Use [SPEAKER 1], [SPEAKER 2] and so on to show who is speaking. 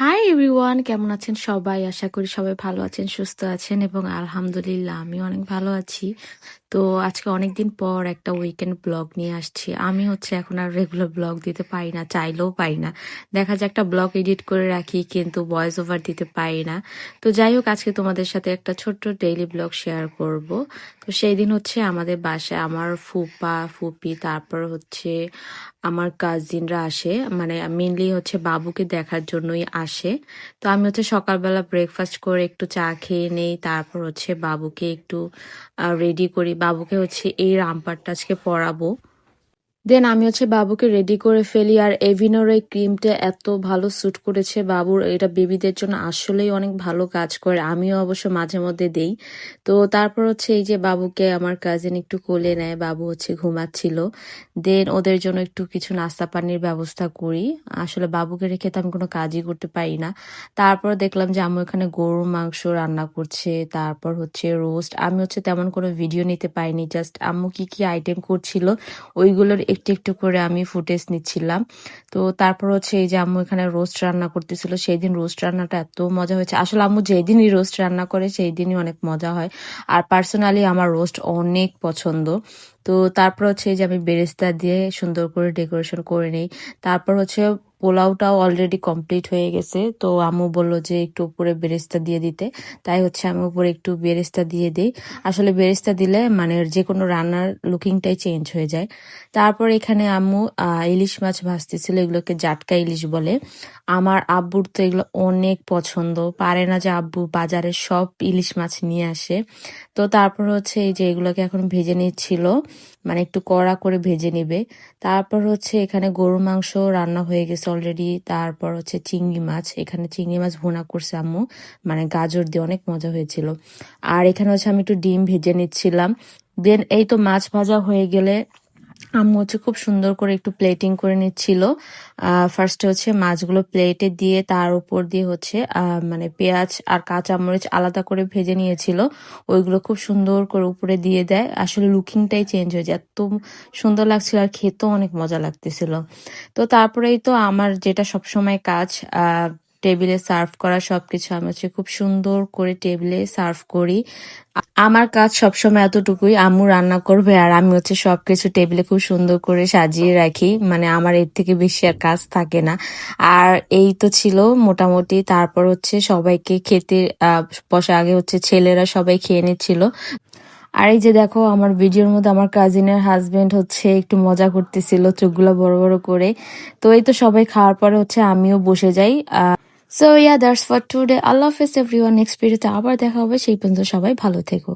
[SPEAKER 1] Hi everyone কেমন আছেন সবাই? আশা করি সবাই ভালো আছেন, সুস্থ আছেন এবং আলহামদুলিল্লাহ আমি অনেক ভালো আছি। তো আজকে অনেকদিন পর একটা উইকেন্ড ব্লগ নিয়ে আসছি। আমি হচ্ছে এখন আর রেগুলার ব্লগ দিতে পারি না, চাইলেও পারি না। দেখা যায় একটা ব্লগ এডিট করে রাখি, কিন্তু ভয়েস ওভার দিতে পারি না। তো যাই হোক, আজকে তোমাদের সাথে একটা ছোট্ট ডেইলি ব্লগ শেয়ার করব। তো সেই দিন হচ্ছে আমাদের বাসায় আমার ফুপা, ফুপি, তারপর হচ্ছে আমার কাজিনরা আসে। মানে মেনলি হচ্ছে বাবুকে দেখার জন্যই আসে তো আমি হচ্ছে সকালবেলা ব্রেকফাস্ট করে একটু চা খেয়ে নেই, তারপর হচ্ছে বাবুকে একটু রেডি করি। বাবুকে হচ্ছে এই রামপারটা আজকে পরাবো দেন আমি হচ্ছে বাবুকে রেডি করে ফেলি, আর এভিনোর এই ক্রিমটা এত ভালো স্যুট করেছে বাবুর, এটা বেবিদের জন্য আসলেই অনেক ভালো কাজ করে, আমিও অবশ্য মাঝে মধ্যে দেই। তো তারপর হচ্ছে এই যে বাবুকে আমার কাজিন একটু কোলে নেয়, বাবু হচ্ছে ঘুমাচ্ছিল। দেন ওদের জন্য একটু কিছু নাস্তা পানির ব্যবস্থা করি। আসলে বাবুকে রেখে তো আমি কোনো কাজই করতে পারি না। তারপর দেখলাম যে আমি এখানে গরুর মাংস রান্না করছে, তারপর হচ্ছে রোস্ট আমি হচ্ছে তেমন কোনো ভিডিও নিতে পাইনি জাস্ট আম্মু কি কি আইটেম করছিল, ওইগুলোর একটু একটু করে আমি ফুটেজ নিচ্ছিলাম। তো তারপর হচ্ছে এই যে আম্মু এখানে রোস্ট রান্না করতেছিল সেই দিন রোস্ট রান্নাটা এত মজা হয়েছে। আসলে আম্মু যেদিনই রোস্ট রান্না করে সেই দিনই অনেক মজা হয়। আর পার্সোনালি আমার রোস্ট অনেক পছন্দ। তো তারপর হচ্ছে যে আমি বেরেস্তা দিয়ে সুন্দর করে ডেকোরেশন করে নিই। তারপর হচ্ছে পোলাওটাও অলরেডি কমপ্লিট হয়ে গেছে। তো আম্মু বলল যে একটু উপরে বেরেস্তা দিয়ে দিতে। তাই হচ্ছে আমি উপরে একটু বেরেস্তা দিয়ে দিই। আসলে বেরেস্তা দিলে মানে যে কোনো রান্নার লুকিংটাই চেঞ্জ হয়ে যায়। তারপর এখানে আম্মু ইলিশ মাছ ভাজতেছিল, এগুলোকে জাটকা ইলিশ বলে। আমার আব্বুর তো এগুলো অনেক পছন্দ। পারে না যে আব্বু বাজারে সব ইলিশ মাছ নিয়ে আসে। তো তারপর হচ্ছে এই যে এগুলোকে এখন ভেজে নিচ্ছিল। মানে একটু কড়া করে ভেজে নেবে। তারপর হচ্ছে এখানে গরুর মাংস রান্না হয়ে গেছে অলরেডি তারপর হচ্ছে চিংড়ি মাছ। এখানে চিংড়ি মাছ ভুনা করছে আম্মু। মানে গাজর দিয়ে অনেক মজা হয়েছিল। আর এখানে হচ্ছে আমি একটু ডিম ভেজে নিচ্ছিলাম। দেন এই তো মাছ ভাজা হয়ে গেলে আম্মু হচ্ছে খুব সুন্দর করে একটু প্লেটিং করে নিচ্ছিল। ফার্স্টে হচ্ছে মাছগুলো প্লেটে দিয়ে তার উপর দিয়ে হচ্ছে মানে পেঁয়াজ আর কাঁচামরিচ আলাদা করে ভেজে নিয়েছিল। ওইগুলো খুব সুন্দর করে উপরে দিয়ে দেয়। আসলে লুকিংটাই চেঞ্জ হয়ে যায়। এত সুন্দর লাগছিল আর খেতেও অনেক মজা লাগতেছিল। তো তারপরেই তো আমার যেটা সবসময় কাজ টেবিলে সার্ভ করা সবকিছু আমি হচ্ছে খুব সুন্দর করে টেবিলে সার্ভ করি। আমার কাজ সবসময় এতটুকুই, আম্মু রান্না করবে আর আমি হচ্ছে সবকিছু টেবিলে খুব সুন্দর করে সাজিয়ে রাখি। মানে আমার এর থেকে বেশি আর কাজ থাকে না। আর এই তো ছিল মোটামুটি, তারপর হচ্ছে সবাইকে খেতে বসা আগে হচ্ছে ছেলেরা সবাই খেয়ে নিচ্ছিল। আর এই যে দেখো, আমার ভিডিওর মধ্যে আমার কাজিনের হাজবেন্ড হচ্ছে একটু মজা করতেছিল, চোখগুলো বড় বড় করে। তো এই তো সবাই খাওয়ার পরে হচ্ছে আমিও বসে যাই। So yeah that's for today আল্লাহ হাফেজ এভরিওয়ান নেক্সট ভিডিওতে আবার দেখা হবে। সেই পর্যন্ত সবাই ভালো থেকো।